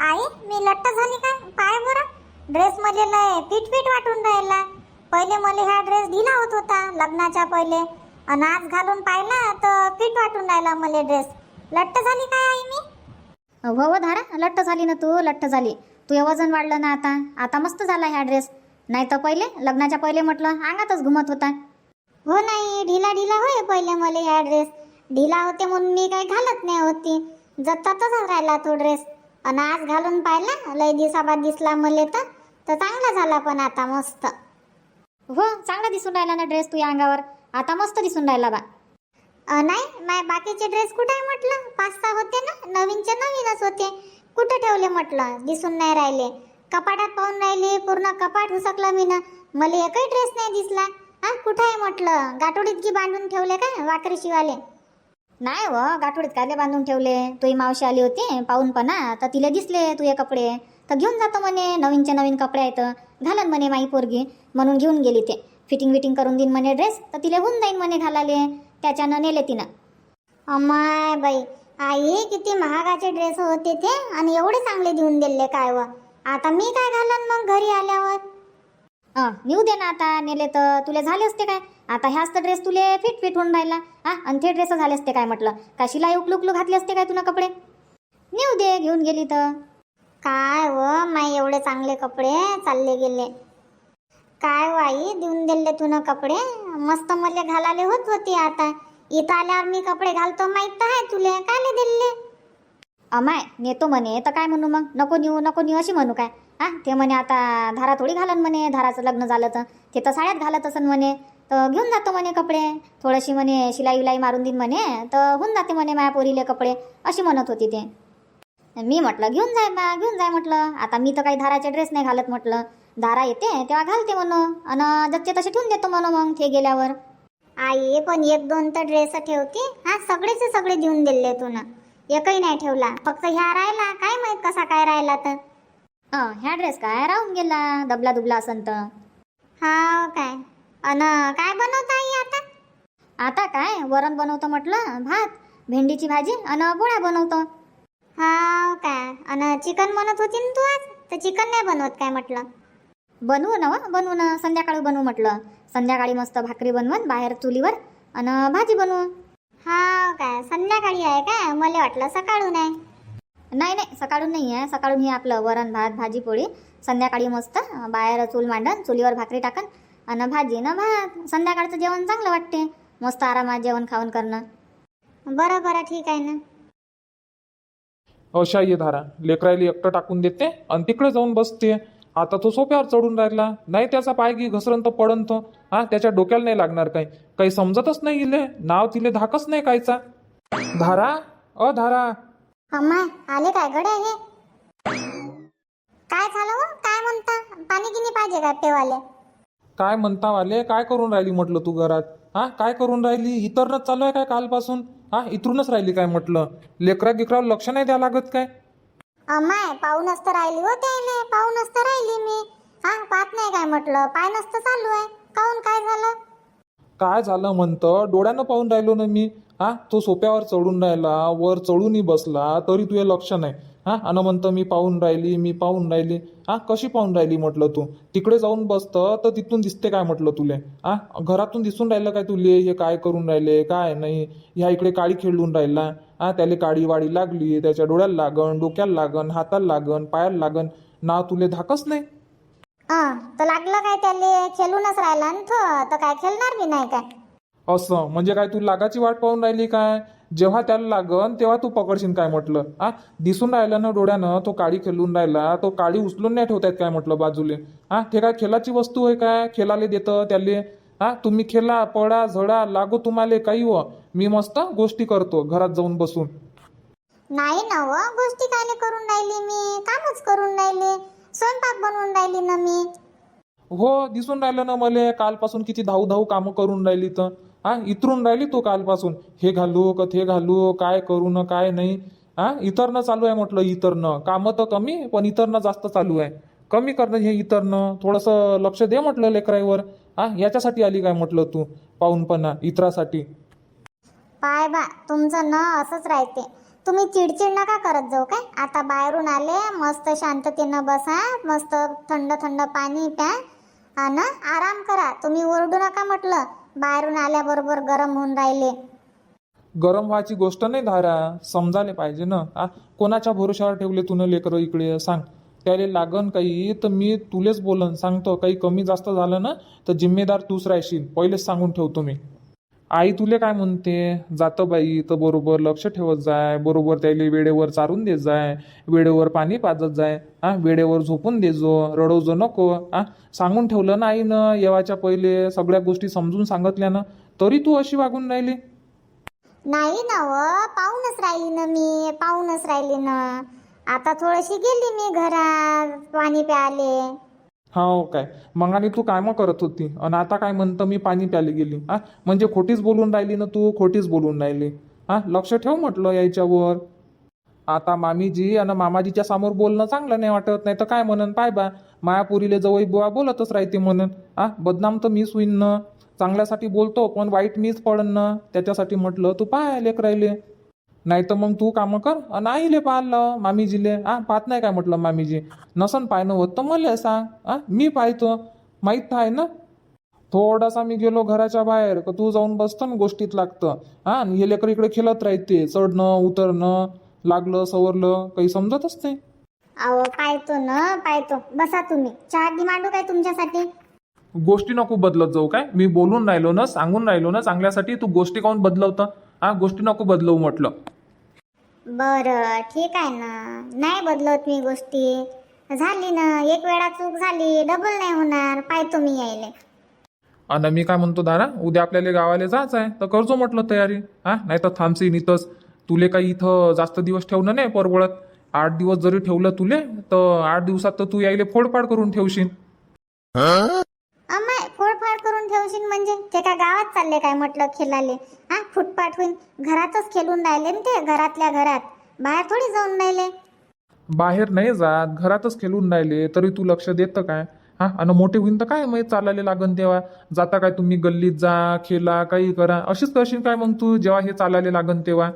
आई मी लट्ट झाली काय? पाय बरं. ड्रेस मध्ये लय फिट फिट वाटून राहिला. पहिले मला हा ड्रेस ढिला होत होता लग्नाच्या पहिले. आणि आज घालून पाहिला तर फिट वाटून राहिला मला ड्रेस लट्ट झाली काय आई मी? हो धारा लट्ट झाली ना तू लट्ट झाली. तू वजन वाढलं ना आता. आता मस्त झाला ह्या ड्रेस नाही तर पहिले लग्नाच्या पहिले म्हटलं अंगातच घुमत होता. हो नाही ढिला ढिला होय पहिले मला हा ड्रेस ढिला होते म्हणून मी काही घालत नाही होती. जत्ता तसाच राहिला तो ड्रेस आणि आज घालून पाहिला लय दिवसाबाद दिसला मले तर तर चांगला झाला पण आता मस्त. हो चांगला दिसून राहिला ना ड्रेस तू या अंगावर. आता मस्त दिसून राहिला बा. अ, नाही माय बाकीचे ड्रेस कुठे आहे म्हटलं? पाच सहा होते ना नवीनचे नवीनच होते. कुठे ठेवले म्हटलं? दिसून नाही राहिले. कपाटात पाहून राहिले पूर्ण कपाट हुसकलं मी ना मला एकही ड्रेस नाही दिसला. हा कुठे आहे म्हटलं? गाठोडीत की बांधून ठेवले काय? वाकरी शिवाले नाही व गाठोडीत कायले बांधून ठेवले? तुही मावशी आली होती पाहून पणा तर तिला दिसले तुझे कपडे. तर घेऊन जातो म्हणे नवीनचे नवीन कपडे आहेत. घालन म्हणे माई पोरगी म्हणून घेऊन गेली ते. फिटिंग विटिंग करून देईन म्हणे ड्रेस तर तिला होऊन जाईन म्हणे घालाले त्याच्यानं नेले तिनं. अमाय बाई आई किती महागाचे ड्रेस होते ते आणि एवढे चांगले देऊन दिले काय व? आता मी काय घालन मग घरी आल्यावर? नेऊ दे ना आता नेले तर. तुले झाले असते काय? आता ह्याच तर ड्रेस तुले फिट फिट होऊन राहिला. हा आणि ते ड्रेस झाले असते काय म्हटलं? का शिलाई उकलू उकलू घातले असते काय तुला कपडे? नेऊ दे घेऊन गेली तर. काय व माय एवढे चांगले कपडे चालले गेले. काय व आई देऊन दिले तुनं कपडे? मस्त मले घालाले होत होती आता. इथं आल्यावर मी कपडे घालतो माहीत तर आहे तुले. काय दिले? अमाय नेतो म्हणे तर काय म्हणू मग? नको नेऊ नको नेऊ अशी म्हणू काय? हा ते म्हणे आता धारा थोडी घालन म्हणे धाराचं लग्न झालं तर. ते तर साड्यात घालत असन म्हणे. तर घेऊन जातो म्हणे कपडे. थोडीशी म्हणे शिलाई विलाई मारून देईन म्हणे. तर होऊन जाते म्हणे माया पोरीले कपडे. अशी म्हणत होती ते. मी म्हटलं घेऊन जाय बा घेऊन जाय म्हटलं. आता मी तर काही धाराचे ड्रेस नाही घालत म्हटलं. धारा येते तेव्हा घालते म्हणून. आणि जगचे तसे ठेवून देतो म्हणून मग ते गेल्यावर. आई पण एक दोन तर ड्रेस ठेवते. हा सगळेचे सगळे देऊन दिले तुनं एकही नाही ठेवला. फक्त ह्या राहिला. काय माहीत कसा काय राहिला तर. ह्या ड्रेस काय राहून गेला? दबला दुबला असन तर. हा काय. अन काय बनवता आई आता? आता काय? वरण बनवतो म्हटलं भात भेंडीची भाजी आणि पोळ्या बनवतो. हा काय अन चिकन बनवत होती ना तू आज? तर चिकन नाही बनवत काय म्हटलं? बनवू ना व, बनवू ना. संध्याकाळी बनवू म्हटलं. संध्याकाळी मस्त भाकरी बनवून बाहेर चुलीवर आणि भाजी बनवू. हा काय संध्याकाळी आहे काय मला वाटलं सकाळून आहे. नाही नाही सकाळून नाही आहे. सकाळून हे आपलं वरण भात भाजी पोळी. संध्याकाळी मस्त बाहेर चूल मांडन चुलीवर भाकरी टाकन. आणि भाजी ना भात. संध्याकाळचं जेवण चांगलं वाटते. मस्त आरामात जेवण खाऊन करणं. बरं बरं ठीक आहे ना. अशा ये धारा. लेकरायला एकटं टाकून देते आणि तिकडे जाऊन बसते. आता तो सोप्यावर चढून राहिला. नाही त्याचा पाय गी घसरण तर पडन तो. हा त्याच्या डोक्याला नाही लागणार काही. काही समजतच नाही इले नाव तिले धाकच नाही कायचा. धारा? अ धारा. अम्मा आले काय? गड्या हे? काय झालं हो? काय म्हणता? पाणी गिनी पाहिजे काय पेवाले? काय म्हणता वाले काय करून राहिली म्हटलं तू घरात? हा? काय करून राहिली? इतरनच चालू आहे काय कालपासून? हा? इथरूनच राहिली काय म्हटलं? लेकरा गिकरावर लक्ष नाही द्यावं लागत काय? अम्माय पाहूनच तर राहिली हो त्याने. पाहूनच तर राहिली मी. हा? पाहत नाही काय म्हटलं? पाय नसतं चालू आहे. काहून काय झालं? काय झालं म्हणतं? डोळ्यानं पाहून राहिलो ना मी. हा? तो सोप्यावर चढून राहिला वर चढूनही बसला तरी तुझे लक्ष नाही. हा? आणि म्हणतं मी पाहून राहिली मी पाहून राहिली. हा? कशी पाहून राहिली? म्हटलं तू. तिकडे जाऊन बसतं तर तिथून दिसते काय? म्हटलं तुले. हा? घरातून दिसून राहिलं काय तुले? हे काय करून राहिले? काय नाही? ह्या इकडे काळी खेळून राहिला. हा? त्याला काळी वाडी लागली त्याच्या डोळ्याला लागन डोक्याला लागन हाताला लागन पायाला लागन नाव तुले धाकच नाही? तर लागलं काय त्याले? खेळूनच राहिला ना तो तर काय खेळणार बी नाही काय? असं? म्हणजे काय तू लागाची वाट पाहून राहिली काय? जेव्हा त्याला लागन तेव्हा तू पकडशील काय म्हटलं? आ? दिसून राहिला ना डोळ्यानं तो काळी खेळून राहिला तो काळी उचलून नाही ठेवतायत काय म्हटलं बाजूले? हा ते काय खेळाची वस्तू आहे काय? खेळाले देतं त्याले? हा तुम्ही खेळा पडा झडा लागो तुम्हाला काही व. मी मस्त गोष्टी करतो घरात जाऊन बसून. नाही ना व गोष्टी कायले करून राहिली मी? कामच करून राहिली. स्वयंपाक बनवून राहिली ना मी? हो दिसून राहिलं ना मले कालपासून किती धाऊ धाऊ कामं करून राहिली तर. हा इतरून राहिली तू कालपासून. हे घालू का ते घालू काय करू न काय नाही. हा इतरनं चालू आहे म्हटलं इतरनं कामं तर कमी पण इतरनं जास्त चालू आहे. कमी करणं हे इतरनं थोडंसं लक्ष दे म्हटलं लेकराईवर. हा याच्यासाठी आली काय म्हटलं तू? पाहूनपणा इतरासाठी. पाय बा तुमचं न असंच राहते. तुम्ही चिडचिड नका करत जाऊ काय? आता बाहेरून आले मस्त शांततेनं बसा मस्त थंड थंड पाणी प्या. आणि आराम करा. तुम्ही ओरडू नका म्हटलं. बाहेरून आल्याबरोबर गरम होऊन राहिले. गरम व्हायची गोष्ट नाही धारा. समजायला पाहिजे ना. आ कोणाच्या भरोशावर ठेवले तुनं लेकरं इकडे? सांग. त्याला लागन काही तर मी तुलेच बोलन. सांगतो काही कमी जास्त झालं ना तर जिम्मेदार तूच राहशील. पहिलेच सांगून ठेवतो मी. आई तुले काय म्हणते? जातं बाई तर बरोबर लक्ष ठेवत जाय. बरोबर त्याला वेळेवर चारून देत जाय. वेळेवर पाणी पाजत जाय. हा वेळेवर झोपून देजो रडवजो नको. आ सांगून ठेवलं ना आईनं येवाच्या पहिले सगळ्या गोष्टी समजून सांगितल्या ना तरी तू अशी वागून राहिली? नाही ना व पाहूनच राहिली ना मी पाहूनच राहिली ना. आता थोडीशी गेली मी घरात पाणी प्याले. हो काय. मग आणि तू काय मग करत होती. आणि आता काय म्हणतं मी पाणी प्यायला गेली. हा म्हणजे खोटीच बोलून राहिली ना तू? खोटीच बोलून राहिली. हा लक्ष ठेव म्हटलं याच्यावर. आता मामीजी आणि मामाजीच्या समोर बोलणं चांगलं नाही वाटत नाही तर काय म्हणन? पाय बा मायापुरीले जवळ बुवा बोलतच राहते म्हणून. हा बदनाम तर मीच होईन ना. चांगल्यासाठी बोलतो पण वाईट मीच पडन ना. त्याच्यासाठी म्हटलं तू पाय लेक राहिले नाही तर मग तू कामं कर. आणि आईले पाहिलं मामीजीले. आ पाहत नाही काय म्हटलं मामीजी? नसन पाहणं होत तर मला सांग. आ मी पाहतो. माहीत आहे ना? थोडासा मी गेलो घराच्या बाहेर का तू जाऊन बसतो ना गोष्टीत लागतं. हा हे लेकर इकडे खेळत राहते. चढणं उतरणं लागलं सवरलं काही समजतच नाही. अहो पाहतो ना पाहतो. बसा तुम्ही. चहा गी मांडू काय तुमच्यासाठी? गोष्टी नको बदलत जाऊ काय? मी बोलून राहिलो ना सांगून राहिलो ना चांगल्यासाठी तू गोष्टी काऊन बदलवतं? हा गोष्टी नको बदलवू म्हटलं. बरं ठीक आहे ना. नाही बदलत मी गोष्टी. झाली ना एक वेळा चूक झाली डबल नाही होणार. पाहतो मी यायले. आणि मी काय म्हणतो दारा उद्या आपल्याला गावाला जायचं आहे तर करजो म्हटलं तयारी. हा नाही तर थांबशील इथंच तुले काही इथं जास्त दिवस ठेवणं नाही परवडत. आठ दिवस जरी ठेवलं तुले तर आठ दिवसात तर तू यायले फोडपाड करून ठेवशील. ठेवशील म्हणजे? ते का गावात चालले काय म्हटलं खेळाले हा फुटपाट होईल घरातच खेळून राहिले ना ते घरातल्या घरात. बाहेर थोडी जाऊन राहिले. बाहेर नाही जात घरातच खेळून राहिले तरी तू लक्ष देतं काय? हा आणि मोठे होईन तर काय मग चालायला लागन तेव्हा? जाता काय तुम्ही गल्लीत जा खेळा काही करा. अशीच करशील काय मग तू जेव्हा हे चालायला लागन तेव्हा?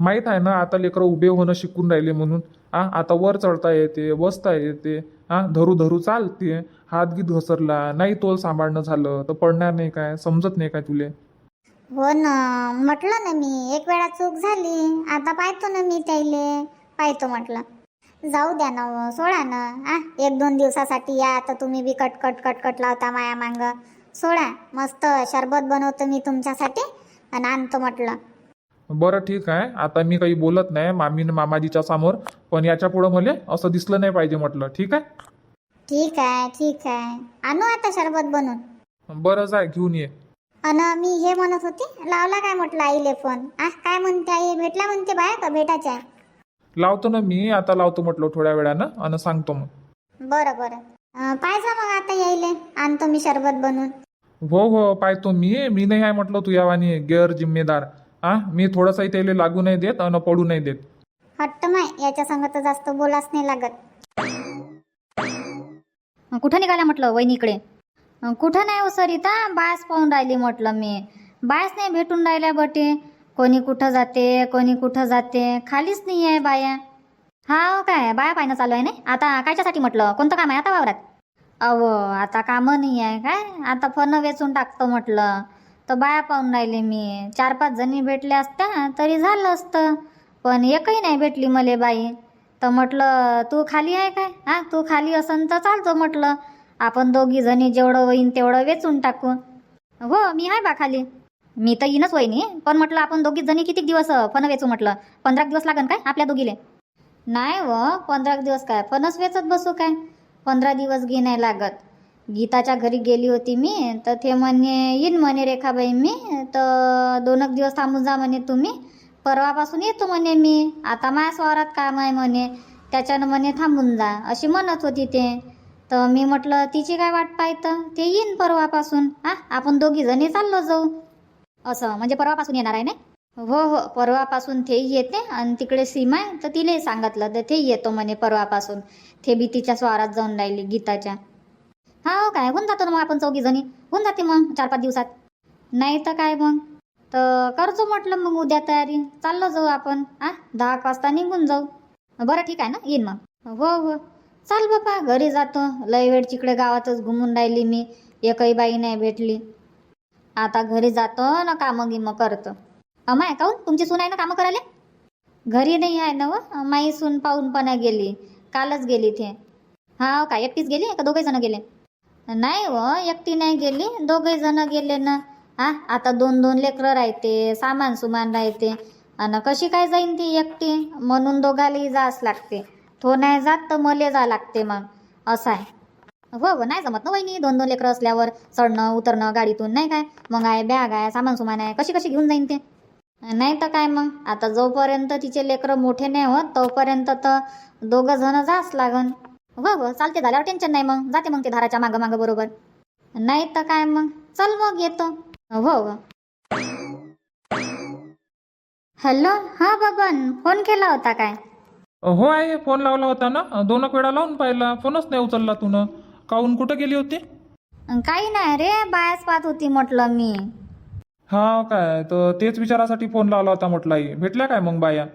माहीत आहे ना आता लेकरं उभे होणं शिकून राहिले म्हणून. आ आता वर चढता येते बसता येते. हा धरू धरू चालते हात गीत घसरला नाही तोल सांभाळणं झालं तर पडणार नाही काय समजत नाही काय तुले? हो ना म्हटलं ना मी एक वेळा चूक झाली आता पाहतो ना मी त्याले पाहतो म्हटलं. जाऊ द्या ना हो, सोडा ना. आ एक दोन दिवसासाठी या तर तुम्ही बी कट कट कट कट लावता माया मांग. सोडा मस्त शरबत बनवतो मी तुमच्यासाठी आणि आणतो म्हटलं. बरं ठीक आहे. आता मी काही बोलत नाही मामी न मामाजीच्या समोर पण याच्या पुढं मला असं दिसलं नाही पाहिजे म्हटलं. ठीक आहे? ठीक आहे ठीक आहे. आणू आता शरबत बनवून. बरं जाय घेऊन ये. अन मी हे म्हणत होती लावला काय म्हटलं आईले फोन? आ काय म्हणते आई? भेटला म्हणते बाया का भेटायच्या? आहे लावतो ना मी आता लावतो म्हटलं थोड्या वेळानं आणि सांगतो मग. बरं बरं. अं, पाहिजे मग आता यायले. आणतो मी शरबत बनवून. हो हो पाहतो मी. मी नाही आहे म्हटलं तू यावानी गैर जिम्मेदार. हा मी थोडंसं त्याला लागू नाही देत आणि पडू नाही देत. हट्ट माय याच्या संग तर जास्त बोलाच नाही लागत. कुठं निघाल्या म्हटलं वहिनीकडे कुठं नाही हो सरिता बायस पाहून राहिली म्हटलं मी. बायस नाही भेटून राहिल्या बटे. कोणी कुठं जाते कोणी कुठं जाते खालीच नाही आहे बाया. हा हो काय बाया पाहिणं चालू आहे नाही? आता कायच्यासाठी म्हटलं? कोणतं काम आहे आता वावरात? अहो आता कामं नाही आहे काय? आता फन वेचून टाकतो म्हटलं. तर बाया पाहून राहिले मी. चार पाच जणी भेटल्या असत्या तरी झालं असतं. पण एकही नाही भेटली मले बाई. तर म्हटलं तू खाली आहे काय? हा तू खाली असन तर चालतो म्हटलं. आपण दोघी जणी जेवढं होईन तेवढं वेचून टाकू. हो मी आहे बा खाली. मी तर येईनच वहिनी. पण म्हटलं आपण दोघी जणी किती दिवस अं, फन वेचू म्हटलं? पंधरा दिवस लागन काय आपल्या दोघीले? नाही व पंधरा दिवस काय? फणस वेचत बसू काय? पंधरा दिवस घे नाही लागत. गीताच्या घरी गेली होती मी तर ते म्हणे येईन म्हणे रेखाबाई मी तर दोन एक दिवस थांबून जा म्हणे तुम्ही. परवापासून येतो म्हणे मी. आता माझ्या स्वारात काम आहे म्हणे. त्याच्यानं म्हणे थांबून जा. अशी म्हणत होती ते. तर मी म्हटलं तिची काय वाट पाहतं? ते येईन परवापासून. हा आपण दोघी जणी चाललो जाऊ. असं म्हणजे परवापासून येणार आहे ना हो हो परवापासून ते येते आणि तिकडे सीमा आहे तर तिलाही सांगितलं तर ते येतो म्हणे परवापासून. ते बी तिच्या स्वारात जाऊन राहिली गीताच्या. हा हो काय? होऊन जातो ना मग आपण चौघी जणी. होऊन जाते मग चार पाच दिवसात. नाही तर काय मग? तर करतो म्हटलं मग उद्या तयारी. चाललो जाऊ आपण. आ? दहा एक वाजता निघून जाऊ. बरं ठीक आहे ना? येईन मग. हो हो. चाल बापा घरी जातो. लय वेळ तिकडे गावातच घुमून राहिली मी. एकही बाई नाही भेटली. आता घरी जातो ना कामं गिमं करतो. अमाय काऊन? तुमची सून आहे ना कामं करायला? घरी नाही आहे ना हो. व माई सून पाहून पण गेली. कालच गेली ते. हा का एकटीच गेली का? दोघे जण गेले? नाही व एकटी नाही गेली. दोघे जण गेले ना. हा आता दोन दोन लेकरं राहते सामान सुमान राहते. आणि कशी काय जाईन ती एकटी? म्हणून दोघालाही जास लागते. तो नाही जात तर मले जा लागते मग. असं आहे. हो हो नाही जमत ना वहिनी. दोन दोन लेकरं असल्यावर चढणं उतरणं गाडीतून नाही काय? मग आहे बॅग आहे सामान सुमान आहे. कशी कशी घेऊन जाईन ते? नाही तर काय मग? आता जोपर्यंत तिचे लेकरं मोठे नाही होत तोपर्यंत तर दोघं जण जास लागन. हो हो चालते झाल्यावर टेन्शन नाही मग. जाते मग ते धाराच्या मागं मागं बरोबर. नाही तर काय मग? चल मग येतो. हो हो. हॅलो हा बबन फोन केला होता काय? हो आहे. फोन लावला होता ना. दोन एक वेळा लावून पाहिला. फोनच नाही उचलला तू काहून? कुठं गेली होती? काही नाही रे बायाच पाहत होती म्हटलं मी. हा काय. तर तेच विचारासाठी फोन लावला होता म्हटलं आई. भेटल्या काय मग बाया?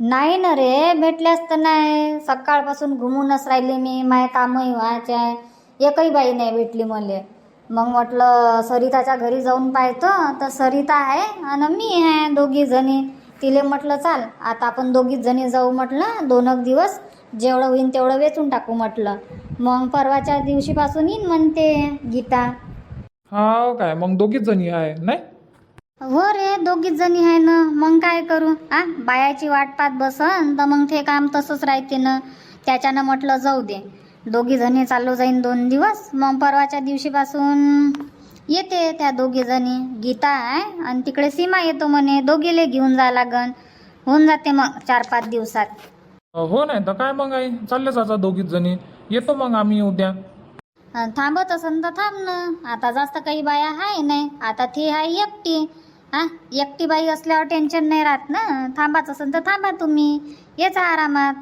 नाही ना रे भेटल्यास तर नाही. सकाळपासून घुमूनच राहिली मी माय कामही व्हायचे आहे. एकही बाई नाही भेटली मले. मग म्हटलं सरिताच्या घरी जाऊन पाहतो. तर सरिता आहे आणि मी आहे दोघी जणी. तिले म्हटलं चाल आता आपण दोघीच जणी जाऊ म्हटलं दोन एक दिवस. जेवढं होईन तेवढं वेचून टाकू म्हटलं. मग परवाच्या दिवशीपासून येईन म्हणते गीता. हा काय मग दोघीच जणी आहे नाही? हो रे दोघीच जणी आहे ना. मग काय करू? आ बायाची वाट पाहत बसन तर मग ते काम तसंच राहते ना. त्याच्यानं म्हटलं जाऊ दे. दोघी जणी चाललो जाईन दोन दिवस. मग परवाच्या दिवशीपासून येते त्या दोघी जणी. गीता आहे आणि तिकडे सीमा येतो म्हणे. दोघीले घेऊन जा लागन. होऊन जाते मग चार पाच दिवसात. हो नाही तर काय मग आई? चालले जायचा दोघीच जणी. येतो मग आम्ही उद्या. अन थांबत असन तर थांब ना. आता जास्त काही बाया आहे नाही. आता ती आहे एकटी. हा? एकटी बाई असल्यावर टेन्शन नाही राहत ना? थांबाच असन तर थांबा तुम्ही. येचा आरामात.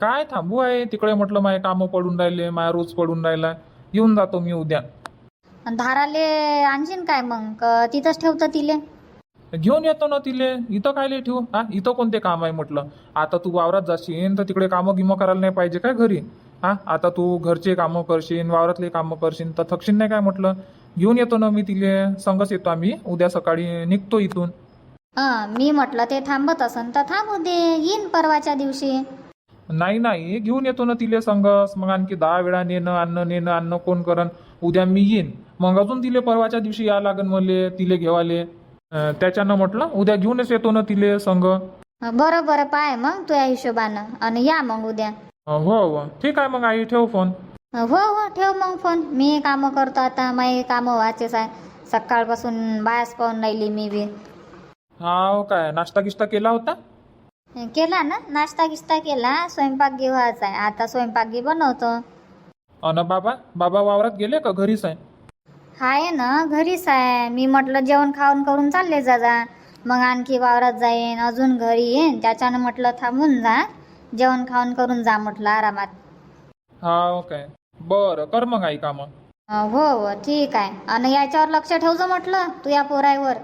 काय थांबू आहे? तिकडे म्हटलं माझे कामं पडून राहिले माझा रोज पडून राहिला. येऊन जातो मी उद्या. अन धाराले आणशीन काय मग? क तिथंच ठेवतं तिले. घेऊन येतो ना तिले. इथं कायले ठेवू? हा? इथं कोणते काम आहे म्हटलं? आता तू वावरात जाशील तर तिकडे कामं गिमं करायला नाही पाहिजे काय घरी? हा? आता तू घरचे कामं करशील वावरातले कामं करशील तर थकशील नाही काय म्हटलं? घेऊन येतो ना मी तिले संगच येतो आम्ही. उद्या सकाळी निघतो इथून. हं मी म्हटलं ते थांबत असन तर थांबू दे येईन परवाच्या दिवशी. नाही नाही घेऊन येतो ना तिले संगस. मग आणखी दहा वेळा नेणं आणणं नेणं आणणं कोण करन उद्या मी येईन. मग अजून तिले परवाच्या दिवशी या लागन मले तिले घेवाले. अं, त्याच्यानं म्हटलं उद्या घेऊनच येतो ना तिले संग. बरं बरं पाय मग तुझ्या हिशोबानं. आणि या मग उद्या. हो हो. ठीक आहे मग आई ठेव फोन. हो हो ठेव मग फोन मी कामं करतो आता. माझी कामं व्हायचेच आहे सकाळपासून बायास पाहून राहिली मी बी. हा काय? नाश्ता गिश्ता केला होता? केला ना. नाश्ता गिश्ता केला. स्वयंपाक घे व्हायचा आहे. आता स्वयंपाक घे बनवतो. अन बाबा? बाबा वावरात गेले का घरीच आहे आहे ना घरीच आहे मी म्हटलं जेवण खाऊन करून चालले जा जा मग आणखी वावरात जाईन. अजून घरी येईन. त्याच्यानं म्हटलं थांबून जा. जेवण खाऊन करून जा म्हटलं आरामात. हा काय. बरं कर मग आई कामं. अं, हो हो ठीक आहे. आणि याच्यावर लक्ष ठेवजो म्हटलं तू या पोराईवर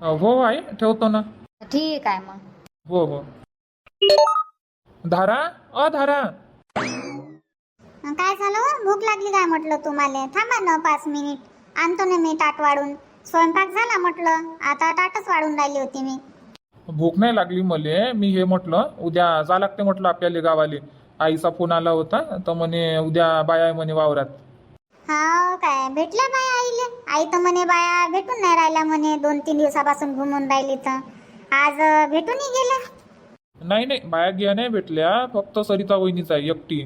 अं, हो आई ठेवतो ना. ठीक आहे मग. हो हो. धारा? अ धारा. काय झालं? हो? भूक लागली काय म्हटलं तुम्हाला? थांबा ना पाच मिनिट. आणतो ना मी ताट वाढून. स्वयंपाक झाला म्हटलं. आता ताटच वाढून राहिली होती मी. भूक नाही लागली मले. मी हे म्हटलं उद्या जा लागते म्हटलं आपल्याला गावाले. आईचा फोन आला होता तर म्हणे उद्या बाया आहे म्हणे वावरात. हा काय भेटल्या बाया आईले? आई तर म्हणे बाया भेटून नाही राहिल्या म्हणे दोन तीन दिवसापासून घुमून राहिली तर. आज अं, भेटूनही गेल्या? नाही नाही बाया गिया नाही भेटल्या फक्त सरिता वहिनीच आहे एकटी.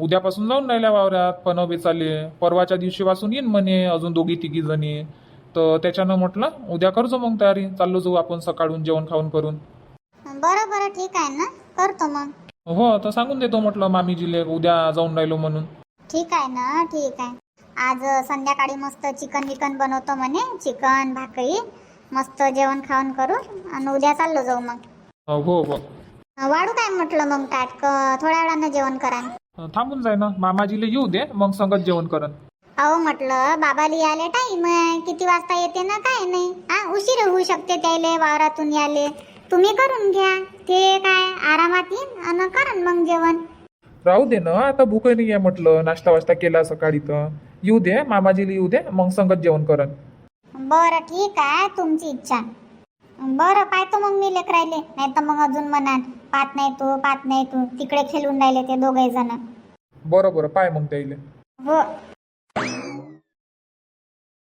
उद्यापासून जाऊन राहिल्या वावरात पण बेचाले परवाच्या दिवशीपासून येईन म्हणे अजून दोघी तिघी जणी. तर त्याच्यानं म्हटलं उद्या करजो मग तयारी चाललो जाऊ आपण सकाळून जेवण खाऊन करून. बरं बरं ठीक आहे ना करतो मग. हो तर सांगून देतो म्हटलं मामीजीले उद्या जाऊन राहिलो म्हणून. ठीक आहे ना ठीक आहे. आज संध्याकाळी मस्त चिकन विकन बनवतो म्हणे चिकन भाकरी मस्त जेवण खाऊन करू आणि उद्या चाललो जाऊ मग. हो हो वाढू काय म्हटलं मग ताट? क थोड्या वेळानं जेवण करा. थांबून जाय ना मामाजीले येऊ दे मग संगत जेवण करन. अहो म्हटलं बाबाली यायला टाईम आहे किती वाजता येते ना काय नाही. हा उशीर होऊ शकते त्याले वावरातून याले तुम्ही करून घ्या. ते काय आरामात येईन आणि करण मग जेवण. राहू दे ना आता भूक नाही आहे म्हटलं. नाश्ता वास्ता केला सकाळी तर. येऊ दे मामाजीला येऊ दे मग संगत जेवण करन बरं ठीक आहे तुमची इच्छा. बरं पाहतो मग मी लेकरायले. नाही तर मग अजून म्हणान पाहत नाही तू पाहत नाही तू. तिकडे खेळून राहिले ते दोघे जण बरं बरं पाय मग त्याईले. हो.